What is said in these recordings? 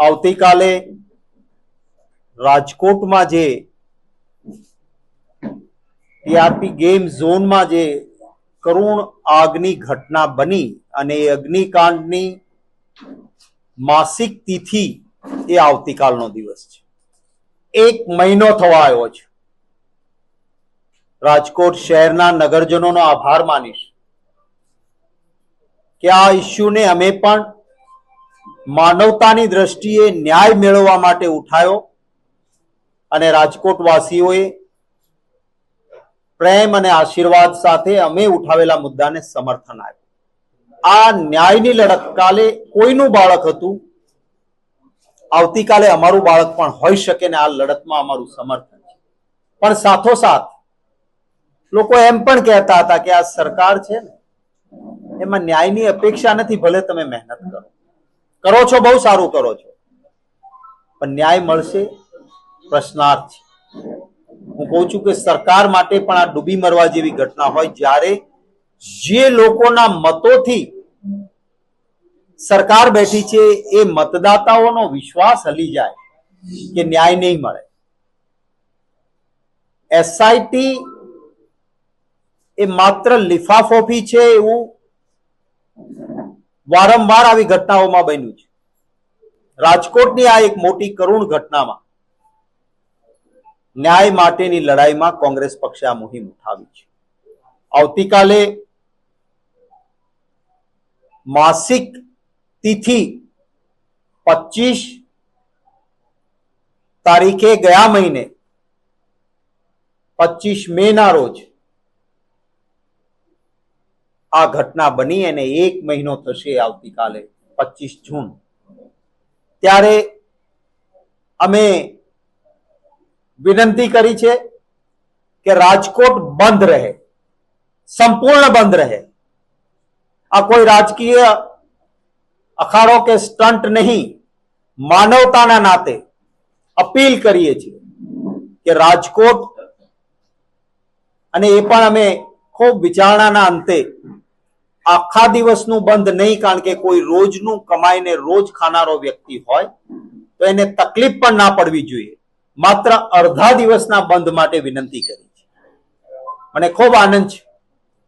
આવતીકાલે રાજકોટમાં જે ટીઆરપી ગેમ ઝોનમાં જે કરુણ આગની ઘટના બની અને એ અગ્નિકાંડની માસિક તિથિ એ આવતીકાલનો દિવસ છે. એક મહિનો થવા આવ્યો છે. રાજકોટ શહેરના નગરજનોનો આભાર માનીશ કે આ ઇસ્યુને અમે પણ માનવતાની દ્રષ્ટિએ ન્યાય મેળવવા માટે ઉઠાયો અને રાજકોટ વાસીઓએ પ્રેમ અને આશીર્વાદ સાથે અમે ઉઠાવેલા મુદ્દાને સમર્થન આપ્યું. આ ન્યાયની લડત કાલે કોઈનું બાળક હતું? આવતીકાલે અમારું બાળક પણ હોઈ શકે ને આ લડતમાં અમારું સમર્થન છે. પણ સાથોસાથ લોકો એમ પણ કહેતા હતા કે આ સરકાર છે ને, એમાં ન્યાયની અપેક્ષા નથી, ભલે તમે મહેનત કરો. કરો છો, બહુ સારું કરો છો. પણ ન્યાય મળશે પ્રશ્નાર્થ. હું કહું છું કે સરકાર માટે પણ આ ડૂબી મરવા જેવી ઘટના હોય જ્યારે જે લોકોના મતોથી સરકાર બેઠી છે, એ મતદાતાઓનો વિશ્વાસ હલી જાય કે ન્યાય નહીં મળે. એસઆઈટી એ માત્ર લિફાફોફી છે એવું વારંવાર આવી ઘટનાઓમાં બન્યું છે. રાજકોટની આ એક મોટી કરુણ ઘટનામાં ન્યાય માટેની લડાઈમાં કોંગ્રેસ પક્ષે આ મુહિમ ઉઠાવી છે. આવતીકાલે માસિક તિથિ પચીસ તારીખે ગયા મહિને પચીસ મે ના રોજ આ ઘટના બની અને એક મહિનો થશે આવતીકાલે પચીસ જૂન. ત્યારે અમે વિનંતી કરી છે કે રાજકોટ બંધ રહે, સંપૂર્ણ બંધ રહે. આ કોઈ રાજકીય અખાડો કે સ્ટન્ટ નહીં, માનવતાના નાતે અપીલ કરીએ છીએ કે રાજકોટ, અને એ પણ અમે ખૂબ વિચારણાના અંતે આખા દિવસનું બંધ નહીં, કારણ કે કોઈ રોજનું કમાઈને રોજ ખાનારો વ્યક્તિ હોય, તો એને તકલીફ પણ ના પડવી જોઈએ. માત્ર અડધા દિવસના બંધ માટે વિનંતી કરી છે. મને ખૂબ આનંદ છે.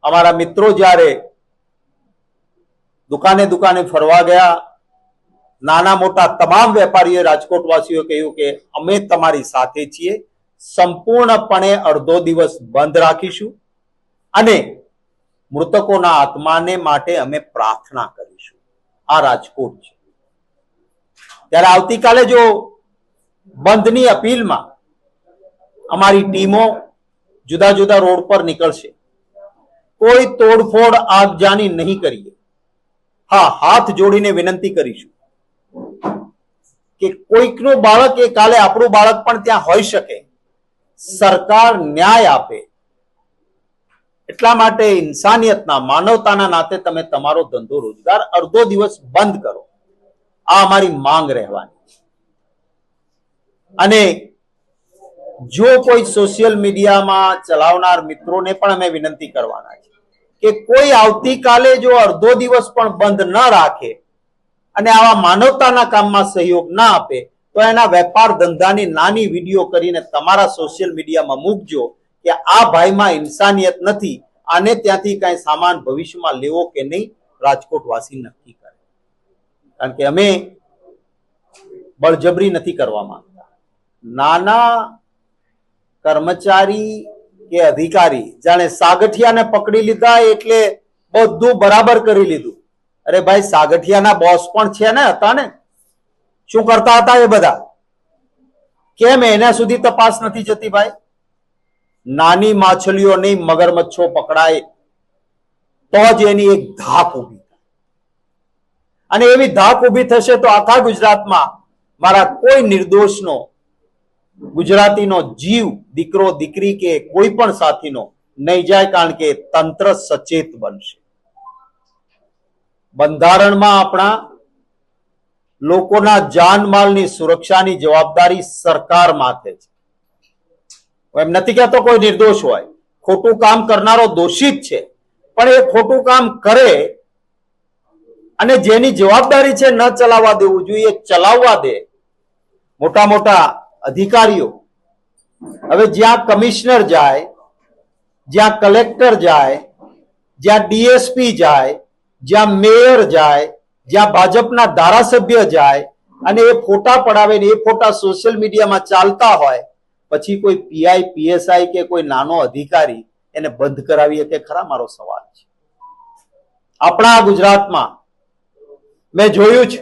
અમારા મિત્રો જ્યારે દુકાને દુકાને ફરવા ગયા, નાના મોટા તમામ વેપારીઓ, રાજકોટવાસીઓ કહ્યું કે અમે તમારી સાથે છીએ. સંપૂર્ણપણે અડધો દિવસ બંધ રાખીશું. અને મૃતકોના આત્માને માટે અમે પ્રાર્થના કરીશું. આ રાજકોટ છે. ત્યારે આવતીકાલે જો બંધની અપીલમાં અમારી ટીમો જુદા જુદા રોડ પર નીકળશે, કોઈ તોડફોડ આગજાની નહીં કરીએ. હા, હાથ જોડીને વિનંતી કરીશું કે કોઈકનું બાળક એ કાલે આપણું બાળક પણ ત્યાં હોઈ શકે. સરકાર ન્યાય આપે. એટલા માટે ઇન્સાનિયતના માનવતાના નાતે તમે તમારો ધંધો રોજગાર અડધો દિવસ બંધ કરો. આ અમારી માંગ રહેવાની અને જો કોઈ સોશિયલ મીડિયામાં ચલાવનાર મિત્રોને પણ અમે વિનંતી કરવાના છે કે કોઈ આવતીકાલે જો અડધો દિવસ પણ બંધ ન રાખે અને આવા માનવતાના કામમાં સહયોગ ના આપે, તો એના વેપાર ધંધાની નાની વીડિયો કરીને તમારા સોશિયલ મીડિયામાં મૂકજો. કે આ ભાઈમાં ઇન્સાનિયત નથી, આને ત્યાંથી કઈ સામાન ભવિષ્યમાં લેવો કે નહીં રાજકોટ વાસી નક્કી કરે. કારણ કે અમે બળજબરી નથી કરવા માંગતા. નાના કર્મચારી કે અધિકારી જાણે સાગઠિયાને પકડી લીધા એટલે બધું બરાબર કરી લીધું. અરે ભાઈ, સાગઠિયાના બોસ પણ છે ને, હતા ને? શું કરતા હતા એ બધા? કેમ એના સુધી તપાસ નથી જતી ભાઈ? નાની માછલીઓ નહીં મગરમચ્છો પકડાય, તો જ એની એક ધાક ઊભી અને એવી ધાક ઊભી થશે તો આખા ગુજરાતમાં મારા કોઈ નિર્દોષનો, ગુજરાતીનો જીવ, દીકરો, દીકરી કે કોઈ પણ સાથીનો નહીં જાય કારણ કે તંત્ર સચેત બનશે. બંધારણમાં આપણા લોકોના જાનમાલની સુરક્ષાની જવાબદારી સરકાર માથે છે. એમ નથી કહેતો કોઈ નિર્દોષ હોય. ખોટું કામ કરનારો દોષિત છે. પણ એ ખોટું કામ કરે અને જેની જવાબદારી છે ન ચલાવવા દેવું જોઈએ, ચલાવવા દે. મોટા મોટા અધિકારીઓ. હવે જ્યાં કમિશનર જાય, જ્યાં કલેક્ટર જાય, જ્યાં ડીએસપી જાય, જ્યાં મેયર જાય, જ્યાં ભાજપના ધારાસભ્ય જાય અને એ ફોટા પડાવે ને એ ફોટા સોશિયલ મીડિયામાં ચાલતા હોય પછી કોઈ પીઆઈ પીએસઆઈ કે કોઈ નાનો અધિકારી એને બંધ કરાવીએ કે ખરા, મારો સવાલ છે. આપણા ગુજરાતમાં મેં જોયું છે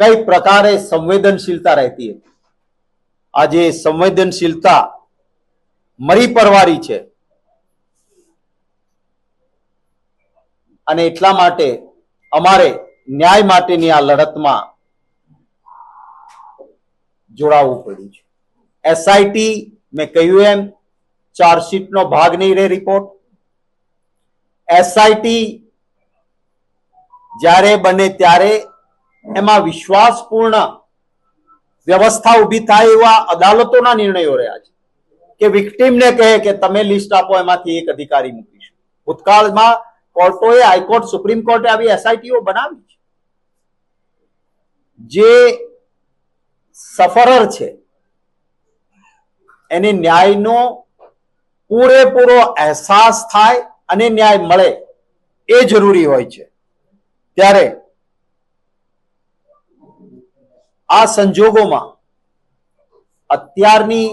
કઈ પ્રકારે સંવેદનશીલતા રહેતી હતી. આજે સંવેદનશીલતા મરી પરવારી છે. અને એટલા માટે અમારે ન્યાય માટેની આ લડતમાં જોડાવવું પડ્યું છે. એસઆઈટી મેં કહ્યું એમ ચાર્જશીટનો ભાગ નહીં રહે રિપોર્ટ એસઆઈટી જ્યારે બને ત્યારે એમાં વિશ્વાસપૂર્ણ વ્યવસ્થા ઊભી થાય એવા અદાલતોના નિર્ણયો રહ્યા છે. કે વિક્ટીમને કહે કે તમે લિસ્ટ આપો, એમાંથી એક અધિકારી મૂકીશું. ભૂતકાળમાં કોર્ટોએ હાઈકોર્ટ, સુપ્રીમ કોર્ટે આવી એસઆઈટીઓ બનાવી છે. જે સફરર છે. એને ન્યાયનો પૂરેપૂરો અહેસાસ થાય અને ન્યાય મળે એ જરૂરી હોય છે. ત્યારે આ સંજોગોમાં અત્યારની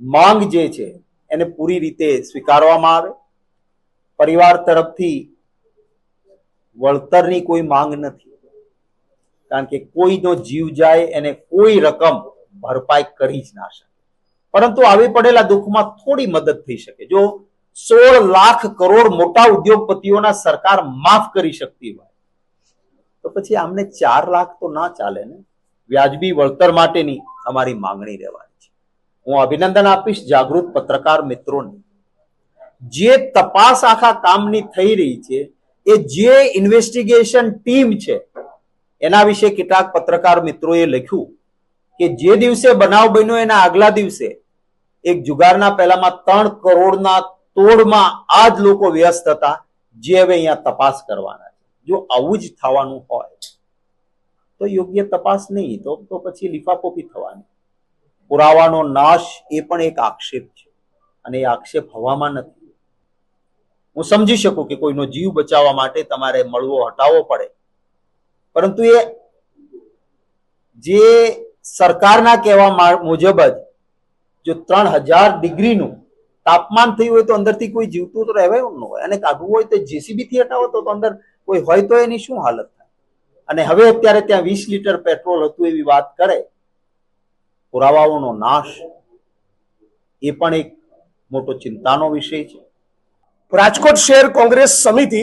માંગ જે છે એને પૂરી રીતે સ્વીકારવામાં આવે. પરિવાર તરફથી વળતરની કોઈ માંગ નથી. કારણ કે કોઈનો જીવ જાય એને કોઈ રકમ ભરપાઈ કરી જ ના શકે. પરંતુ આવી પડેલા દુઃખમાં થોડી મદદ થઈ શકે. જો સોળ લાખ કરોડ મોટા ઉદ્યોગપતિઓના સરકાર માફ કરી શકતી હોય, તો પછી આમને ચાર લાખ તો ના ચાલે ને? વ્યાજબી વળતર માટેની અમારી માંગણી રહેવાની છે. હું અભિનંદન આપીશ જાગૃત પત્રકાર મિત્રોને. જે તપાસ આખા કામની થઈ રહી છે, એ જે ઇન્વેસ્ટિગેશન ટીમ છે એના વિશે કેટલાક પત્રકાર મિત્રોએ લખ્યું કે જે દિવસે બનાવ બન્યો એના આગલા દિવસે, એક જુગારના પહેલામાં ત્રણ કરોડના તોડમાં આ જ લોકો વ્યસ્ત હતા, જે હવે અહીંયા તપાસ કરવાના છે. જો આવું જ થવાનું હોય, તો યોગ્ય તપાસ નહીં, તો તો પછી લીફાપોપી થવાની. પુરાવાનો નાશ એ પણ એક આક્ષેપ છે, અને એ આક્ષેપ હવામાં નથી. હું સમજી શકું કે કોઈનો જીવ બચાવવા માટે તમારે મળવો, હટાવવો પડે. પરંતુ એ જે સરકારના કહેવા મુજબ જ જો ત્રણ હજાર ડિગ્રીનું તાપમાન થયું હોય તો અંદરથી કોઈ જીવતું તો રહેવાય ન હોય. અને કાઢવું હોય તો જેસીબીથી હટાવો તો અંદર કોઈ હોય તો એની શું હાલત થાય? અને હવે અત્યારે ત્યાં વીસ લીટર પેટ્રોલ હતું એવી વાત કરે, પુરાવાઓનો નાશ, એ પણ એક મોટો ચિંતાનો વિષય છે. રાજકોટ શહેર કોંગ્રેસ સમિતિ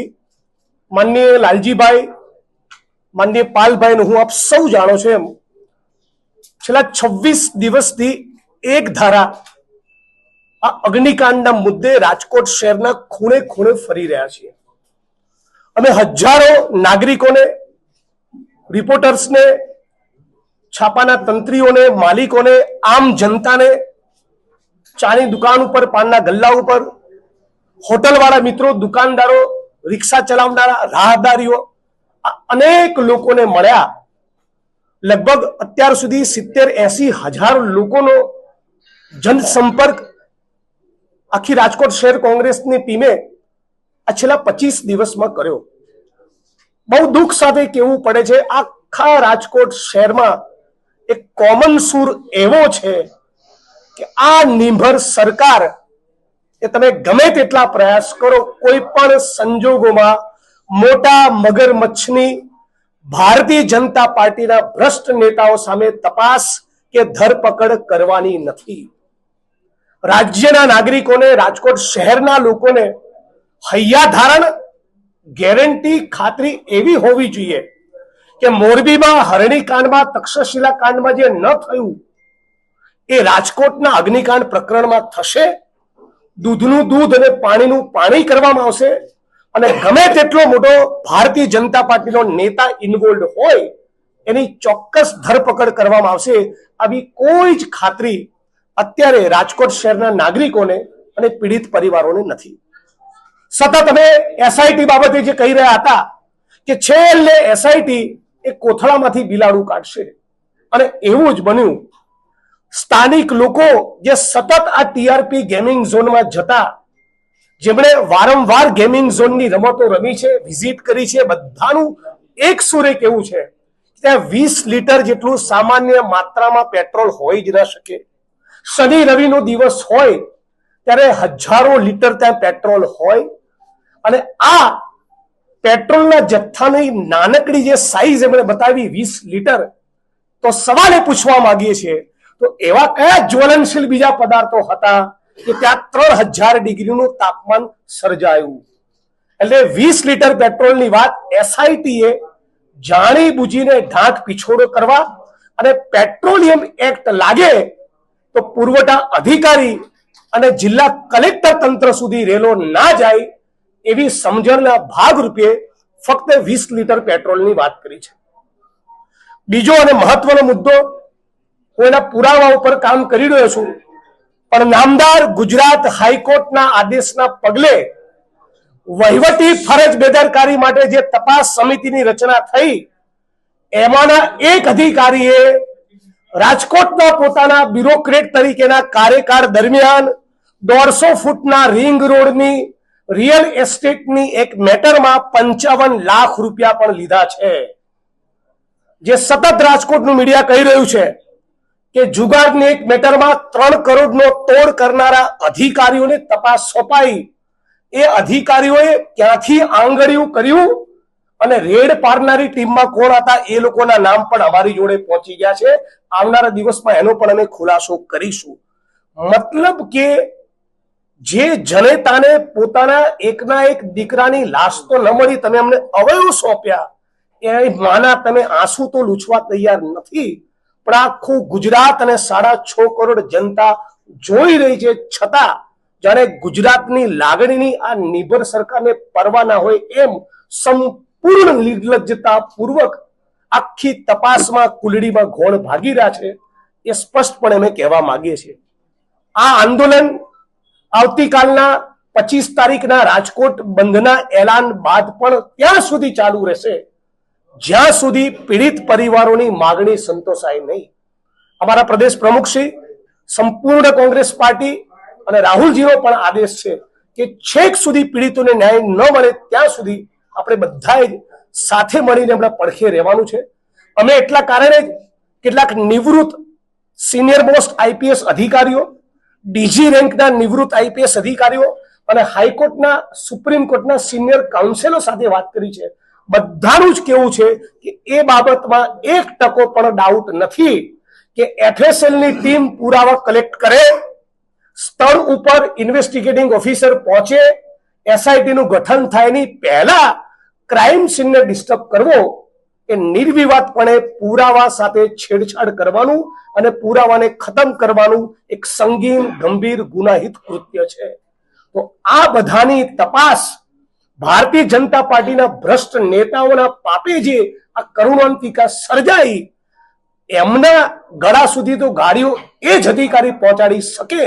માનનીય લાલજીભાઈ માનનીય પાલભાઈ હું આપ સૌ જાણો છો એમ. છેલ્લા છવ્વીસ દિવસથી એક ધારા આ અગ્નિકાંડના મુદ્દે રાજકોટ શહેરના ખૂણે ખૂણે ફરી રહ્યા છીએ. અમે હજારો નાગરિકોને, રિપોર્ટર્સને, છાપાના તંત્રીઓને, માલિકોને, આમ જનતાને ચાની દુકાન ઉપર, પાનના ગલ્લા ઉપર, હોટલવાળા મિત્રો, દુકાનદારો, રિક્ષા ચલાવનારા, રાહદારીઓ અનેક લોકોને મળ્યા. લગભગ અત્યાર સુધી સિત્તેર એસી હજાર લોકોનો જનસંપર્ક આખી રાજકોટ શહેર કોંગ્રેસની ટીમે આ છેલ્લા પચીસ દિવસમાં કર્યો. બહુ દુઃખ સાથે કેવું પડે છે, આખા રાજકોટ શહેરમાં એક કોમન સૂર એવો છે કે આ નિર્ભર સરકાર એ તમે ગમે તેટલા પ્રયાસ કરો, કોઈ પણ સંજોગોમાં મોટા મગરમચ્છની ભારતીય જનતા પાર્ટીના ભ્રષ્ટ નેતાઓ સામે તપાસ કે ધરપકડ કરવાની નથી. રાજ્યના નાગરિકોને, રાજકોટ શહેરના લોકોને હૈયાધારણ ગેરંટી ખાતરી એવી હોવી જોઈએ કે મોરબીમાં હરણી કાંડમાં તક્ષશિલા કાંડમાં જે ન થયું, એ રાજકોટના અગ્નિકાંડ પ્રકરણમાં થશે, દૂધનું દૂધ અને પાણીનું પાણી કરવામાં આવશે અને ગમે તેટલો મોટો ભારતીય જનતા પાર્ટીનો નેતા ઇન્વોલ્વ હોય, એની ચોક્કસ ધરપકડ કરવામાં આવશે, આવી કોઈ જ ખાતરી અત્યારે રાજકોટ શહેરના નાગરિકોને અને પીડિત પરિવારોને નથી. સતત અમે એસઆઈટી બાબતે જે કહી રહ્યા હતા કે છેલ્લે એસઆઈટી એ કોથળામાંથી બિલાડું કાઢશે. અને એવું જ બન્યું. સ્થાનિક લોકો જે સતત આ ટીઆરપી ગેમિંગ ઝોનમાં જતા જેમણે વારંવાર ગેમિંગ ઝોનની રમતો રમી છે વિઝિટ કરી છે, બધાનું એક સુરે કેવું છે ત્યાં વીસ લીટર જેટલું સામાન્ય માત્રામાં પેટ્રોલ હોય જ ન શકે. શનિ રવિનો દિવસ હોય, ત્યારે હજારો લીટર ત્યાં પેટ્રોલ હોય અને આ પેટ્રોલના જથ્થાની નાનકડી જે સાઈઝ એમણે બતાવી, વીસ લીટર, તો સવાલ પૂછવા માંગીએ છીએ, તો એવા કયા જ્વલનશીલ બીજા પદાર્થો હતા? કે ત્યાં ત્રણ હજાર ડિગ્રીનું તાપમાન સર્જાયું. એટલે વીસ લીટર પેટ્રોલની વાત એસઆઈટીએ જાણી બુજીને ઢાંક પીછોડો કરવા અને પેટ્રોલિયમ એક્ટ લાગે તો પુરવઠા અધિકારી અને જિલ્લા કલેક્ટર તંત્ર સુધી રેલો ના જાય એવી સમજણના ભાગરૂપે ફક્ત વીસ લીટર પેટ્રોલની વાત કરી છે. બીજો અને મહત્વનો મુદ્દો હું એના પુરાવા ઉપર કામ કરી રહ્યો છું. પણ નામદાર ગુજરાત હાઈકોર્ટના આદેશના પગલે વહીવટી ફરજ બેદરકારી માટે જે તપાસ સમિતિની રચના થઈ, એમાંના એક અધિકારીએ રાજકોટના પોતાના બ્યુરોક્રેટ તરીકેના કાર્યકાળ દરમિયાન દોઢસો ફૂટના રિંગ રોડની રિયલ એસ્ટેટની એક મેટરમાં પંચાવન લાખ રૂપિયા પણ લીધા છે. જે સતત રાજકોટનું મીડિયા કહી રહ્યું છે કે જુગારની એક મેટરમાં ત્રણ કરોડનો તોડ કરનારા અધિકારીઓને તપાસ સોંપાઈ. એ અધિકારીઓએ ક્યાંથી આંગળીયું કર્યું અને રેડ પાડનારી ટીમમાં કોણ હતા એ લોકોના નામ પણ અમારી જોડે પહોંચી ગયા છે. આવનારા દિવસમાં એનો પણ અમે ખુલાસો કરીશું. મતલબ કે જે જનેતાને પોતાના એકના એક દીકરાની લાશ તો ન મળી, તમે અમને અવયવ સોંપ્યા. એ માના તમે આંસુ તો લૂછવા તૈયાર નથી. પણ આખું ગુજરાત અને સાડા છ કરોડ જનતા જોઈ રહી છે. છતાં જાણે ગુજરાતની લાગણીની આ નિભર સરકારને પરવા ના હોય એમ સંપૂર્ણ નિર્લજ્જતા પૂર્વક આખી તપાસમાં કુલડીમાં ઘોળ ભાગી રહ્યા છે એ સ્પષ્ટપણે અમે કહેવા માંગીએ છીએ. આ આંદોલન આવતીકાલના પચીસ તારીખના રાજકોટ બંધના એલાન બાદ પણ ત્યાં સુધી ચાલુ રહેશે. જ્યાં સુધી પીડિત પરિવારોની માગણી સંતોષાય નહીં, અમારા પ્રદેશ પ્રમુખશ્રી સંપૂર્ણ કોંગ્રેસ પાર્ટી અને રાહુલજીનો પણ આદેશ છે કે છેક સુધી પીડિતોને ન્યાય ન મળે ત્યાં સુધી આપણે બધાએ સાથે મળીને આપણે પડખે રહેવાનું છે. અમે એટલા કારણે કેટલાક નિવૃત્ત સિનિયર મોસ્ટ આઈપીએસ અધિકારીઓ, ડીજી રેન્કના નિવૃત્ત આઈપીએસ અધિકારીઓ અને હાઈકોર્ટના સુપ્રીમ કોર્ટના સિનિયર કાઉન્સિલો સાથે વાત કરી છે. બધાનું જ કેવું છે કે એ બાબતમાં એક ટકો પણ ડાઉટ નથી કે એફએસએલની ટીમ પુરાવા કલેક્ટ કરે, સ્થળ ઉપર ઇન્વેસ્ટિગેટિંગ ઓફિસર પહોંચે એસઆઈટીનું ગઠન થાયની પહેલા ક્રાઇમ સીનને ડિસ્ટર્બ કરવો એ નિર્વિવાદપણે પુરાવા સાથે છેડછાડ કરવાનું અને પુરાવાને ખતમ કરવાનું એક સંગીન, ગંભીર, ગુનાહિત કૃત્ય છે. તો આ બધાની તપાસ ભારતીય જનતા પાર્ટીના ભ્રષ્ટ નેતાઓના પાપે જે આ કરુણાંતિકા સર્જાઈ, એમના ગળા સુધી તો ગાડીઓ એ જ અધિકારી પહોંચાડી શકે,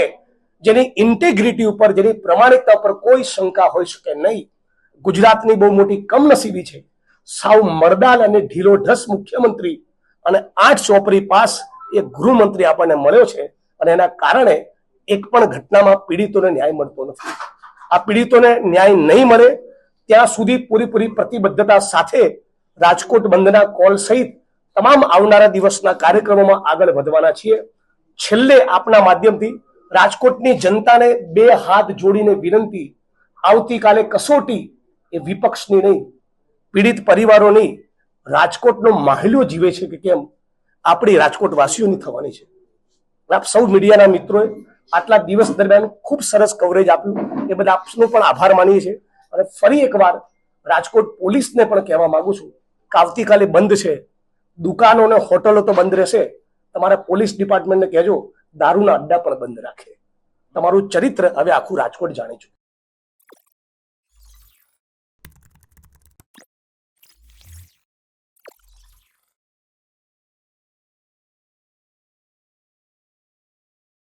જેની ઇન્ટેગ્રિટી ઉપર, જેની પ્રમાણિકતા ઉપર કોઈ શંકા હોઈ શકે નહીં. ગુજરાતની બહુ મોટી કમનસીબી છે. સાવ મરદાલ અને ઢીલો ઢસ મુખ્યમંત્રી અને આઠ ચોપરી પાસ એ ગૃહમંત્રી આપણને મળ્યો છે અને એના કારણે એક પણ ઘટનામાં પીડિતોને ન્યાય મળતો નથી. આ પીડિતોને ન્યાય નહીં મળે ત્યાં સુધી પૂરેપૂરી પ્રતિબદ્ધતા સાથે રાજકોટ બંધના કોલ સહિત તમામ આવનારા દિવસના કાર્યક્રમોમાં આગળ વધવાના છીએ. છેલ્લે આપના માધ્યમથી રાજકોટની જનતાને બે હાથ જોડીને વિનંતી, આવતીકાલે કસોટી એ વિપક્ષની નહીં, પીડિત પરિવારોની રાજકોટનો માહિલ્યો જીવે છે કે કેમ, આપણી રાજકોટ વાસીઓની થવાની છે. આપ સૌ મીડિયાના મિત્રોએ આટલા દિવસ દરમિયાન ખૂબ સરસ કવરેજ આપ્યું. એ બધા આપનો પણ આભાર માનીએ છીએ. અને ફરી એકવાર રાજકોટ પોલીસને પણ કહેવા માંગુ છું કે આવતીકાલે બંધ છે. દુકાનો અને હોટલો તો બંધ રહેશે. તમારા પોલીસ ડિપાર્ટમેન્ટને કહેજો, દારૂના અડ્ડા પણ બંધ રાખે. તમારું ચરિત્ર હવે આખું રાજકોટ જાણે છે.